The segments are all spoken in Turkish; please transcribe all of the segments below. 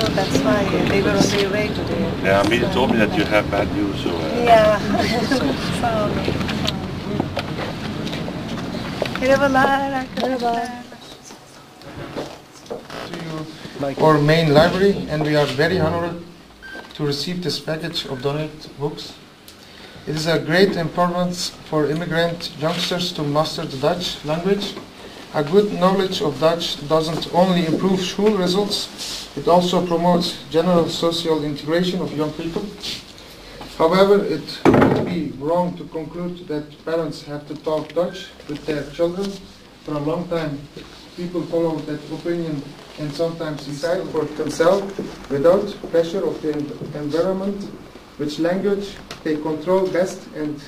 so that's why they were on their way to the. Yeah, I mean, you told me that you have bad news, so. Uh, Yeah. Sağ olun. Merhabalar arkadaşlar. to our main library and we are very honored to receive this package of donated books. It is a great importance for immigrant youngsters to master the Dutch language. A good knowledge of Dutch doesn't only improve school results, it also promotes general social integration of young people. However, it would be wrong to conclude that parents have to talk Dutch with their children. For a long time, people follow that opinion and sometimes decide for themselves without pressure of the environment which language they control best and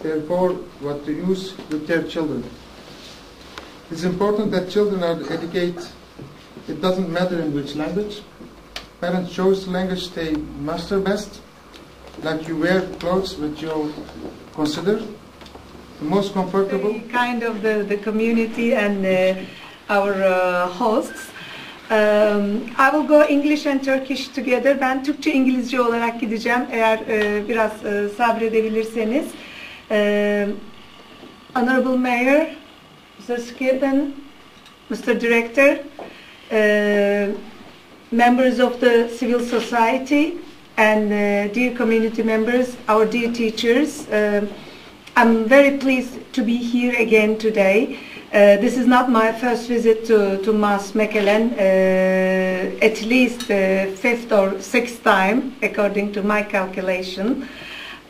therefore what to use with their children. It's important that children are educated. It doesn't matter in which language. Parents choose the language they master best, like you wear clothes which you consider the most comfortable. Kind of the, the community and uh, our uh, hosts. Um, I will go English and Turkish together. Ben Türkçe İngilizce olarak gideceğim eğer e, biraz e, sabredebilirseniz. Honorable Mayor, Mr. Skippen, Mr. Director, uh, members of the civil society, and uh, dear community members, our dear teachers. um I'm very pleased to be here again today. Uh, this is not my first visit to, to Mas Mekelen, uh, at least uh, fifth or sixth time, according to my calculation.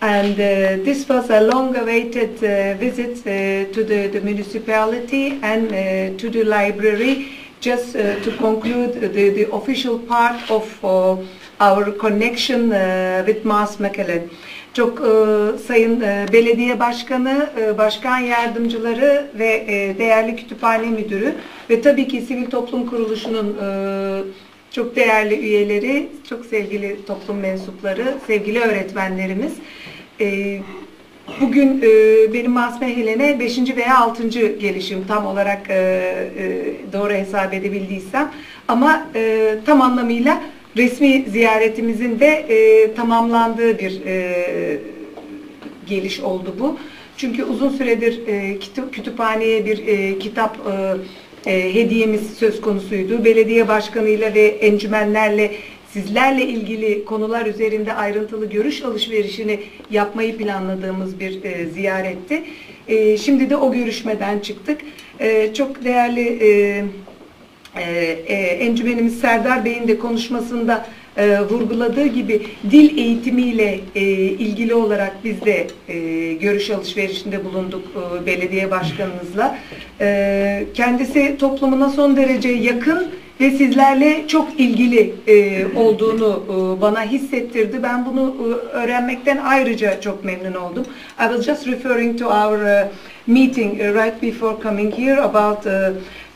And uh, this was a long-awaited uh, visit uh, to the, the municipality and uh, to the library, just uh, to conclude the, the official part of uh, our connection uh, with Mas Mekelen. Çok e, sayın e, belediye başkanı, e, başkan yardımcıları ve e, değerli kütüphane müdürü ve tabii ki sivil toplum kuruluşunun e, çok değerli üyeleri, çok sevgili toplum mensupları, sevgili öğretmenlerimiz. E, bugün e, benim Masme Helen'e 5. veya 6. gelişim tam olarak e, e, doğru hesap edebildiysem ama tam anlamıyla resmi ziyaretimizin de tamamlandığı bir geliş oldu bu. Çünkü uzun süredir kütüphaneye bir kitap e, e, hediyemiz söz konusuydu. Belediye başkanıyla ve encümenlerle sizlerle ilgili konular üzerinde ayrıntılı görüş alışverişini yapmayı planladığımız bir e, ziyaretti. E, şimdi de o görüşmeden çıktık. E, çok değerli e, e, e, encümenimiz Serdar Bey'in de konuşmasında e, vurguladığı gibi dil eğitimiyle e, ilgili olarak biz de e, görüş alışverişinde bulunduk e, belediye başkanımızla. E, kendisi toplumuna son derece yakın ve sizlerle çok ilgili e, olduğunu e, bana hissettirdi. Ben bunu e, öğrenmekten ayrıca çok memnun oldum. I was just referring to our uh, meeting uh, right before coming here about uh,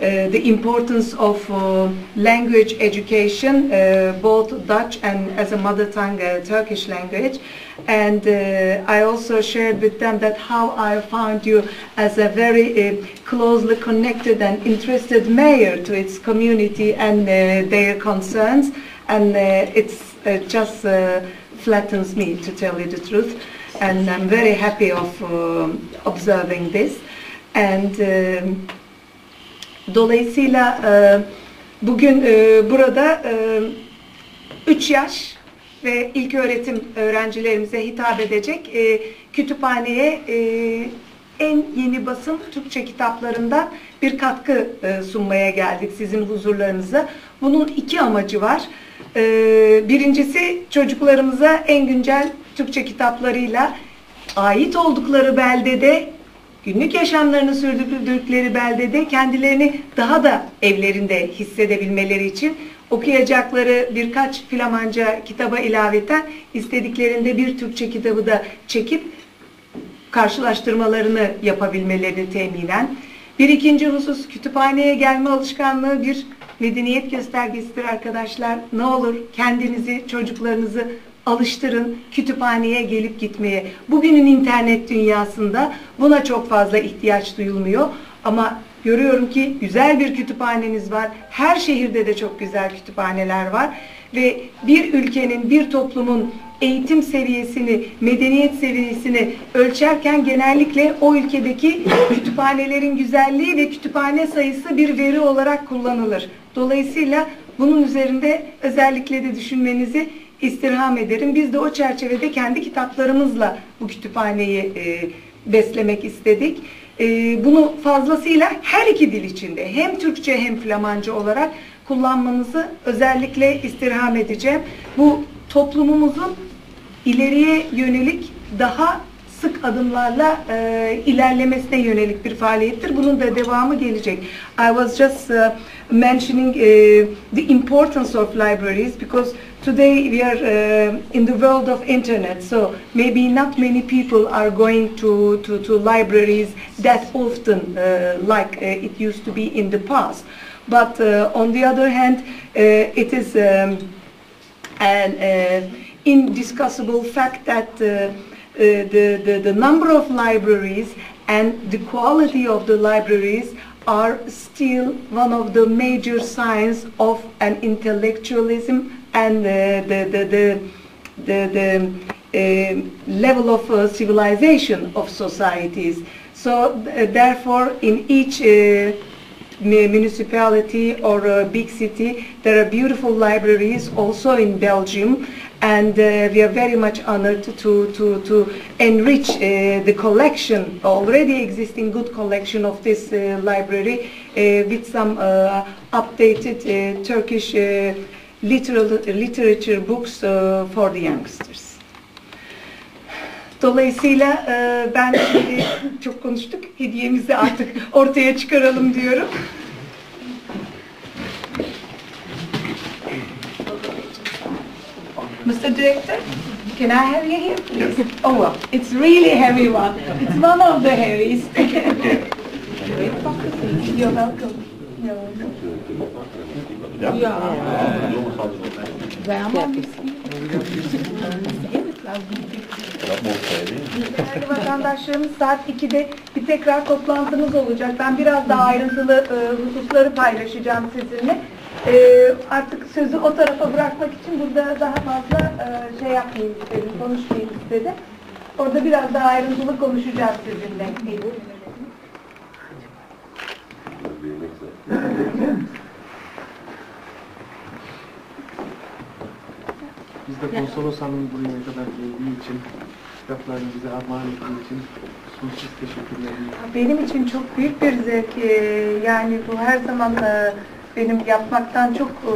the importance of uh, language education, uh, both Dutch and as a mother tongue uh, Turkish language. And uh, I also shared with them that how I found you as a very uh, closely connected and interested mayor to its community and uh, their concerns. And uh, it's uh, just uh, flattens me to tell you the truth. And I'm very happy of um observing this. And um, Dolayısıyla e, bugün e, burada 3 yaş ve ilk öğretim öğrencilerimize hitap edecek e, kütüphaneye e, en yeni basım Türkçe kitaplarından bir katkı e, sunmaya geldik sizin huzurlarınıza. Bunun iki amacı var. E, birincisi çocuklarımıza en güncel Türkçe kitaplarıyla ait oldukları beldede günlük yaşamlarını sürdürdükleri beldede kendilerini daha da evlerinde hissedebilmeleri için okuyacakları birkaç Flamanca kitaba ilaveten istediklerinde bir Türkçe kitabı da çekip karşılaştırmalarını yapabilmelerini teminen. Bir ikinci husus kütüphaneye gelme alışkanlığı bir medeniyet göstergesidir arkadaşlar. Ne olur kendinizi, çocuklarınızı alıştırın kütüphaneye gelip gitmeye. Bugünün internet dünyasında buna çok fazla ihtiyaç duyulmuyor ama Görüyorum ki güzel bir kütüphaneniz var. Her şehirde de çok güzel kütüphaneler var. Ve bir ülkenin, bir toplumun eğitim seviyesini, medeniyet seviyesini ölçerken genellikle o ülkedeki kütüphanelerin güzelliği ve kütüphane sayısı bir veri olarak kullanılır. Dolayısıyla bunun üzerinde özellikle de düşünmenizi istirham ederim. Biz de o çerçevede kendi kitaplarımızla bu kütüphaneyi e, beslemek istedik. E, bunu fazlasıyla her iki dil içinde hem Türkçe hem Flamanca olarak kullanmanızı özellikle istirham edeceğim. Bu toplumumuzun ileriye yönelik daha sık adımlarla e, ilerlemesine yönelik bir faaliyettir. Bunun da devamı gelecek. I was just uh, mentioning uh, the importance of libraries because today we are uh, in the world of internet so maybe not many people are going to, to, to libraries that often uh, like uh, it used to be in the past. But uh, on the other hand, uh, it is um, an uh, indiscussable fact that uh, the, the, the number of libraries and the quality of the libraries are still one of the major signs of an intellectualism and uh, the, the, the, the, uh, level of uh, civilization of societies. So uh, therefore in each uh, municipality or a big city. There are beautiful libraries also in Belgium and uh, we are very much honored to, to, to enrich uh, the collection, already existing good collection of this uh, library uh, with some uh, updated uh, Turkish literal, literature books for the youngsters. Dolayısıyla e, ben şimdi çok konuştuk. Hediyemizi artık ortaya çıkaralım diyorum. Mr. Director, can I have you here, please? Oh, well, it's really heavy one. It's one of the heaviest. You're welcome. You're welcome. Değerli vatandaşlarımız saat 2'de bir tekrar toplantımız olacak. Ben biraz daha ayrıntılı e, hususları paylaşacağım sizinle. E, artık sözü o tarafa bırakmak için burada daha fazla e, şey yapmayayım istedim, konuşmayayım istedim. Orada biraz daha ayrıntılı konuşacağız sizinle. Biz de konsolos hanım buraya kadar geldiği için, kitaplarını bize armağan ettiği için sonsuz teşekkürlerimi Benim için çok büyük bir zevk. Ee, Yani bu her zaman e, benim yapmaktan çok e,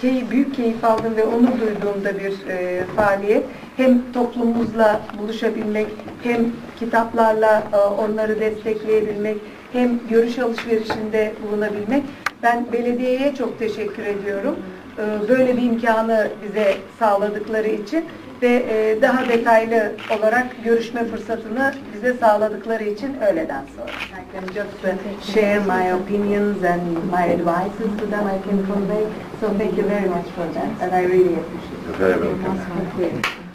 keyif, büyük keyif aldığım ve onur duyduğum da bir e, faaliyet. Hem toplumumuzla buluşabilmek, hem kitaplarla e, onları destekleyebilmek, hem görüş alışverişinde bulunabilmek. Ben belediyeye çok teşekkür ediyorum. E, Böyle bir imkanı bize sağladıkları için ve e, daha detaylı olarak görüşme fırsatını bize sağladıkları için öğleden sonra. I can just uh, share my opinions and my advices to them I can convey. So thank you very much for that and I really appreciate it. Very welcome.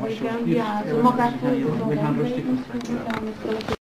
Thank you. Ja, we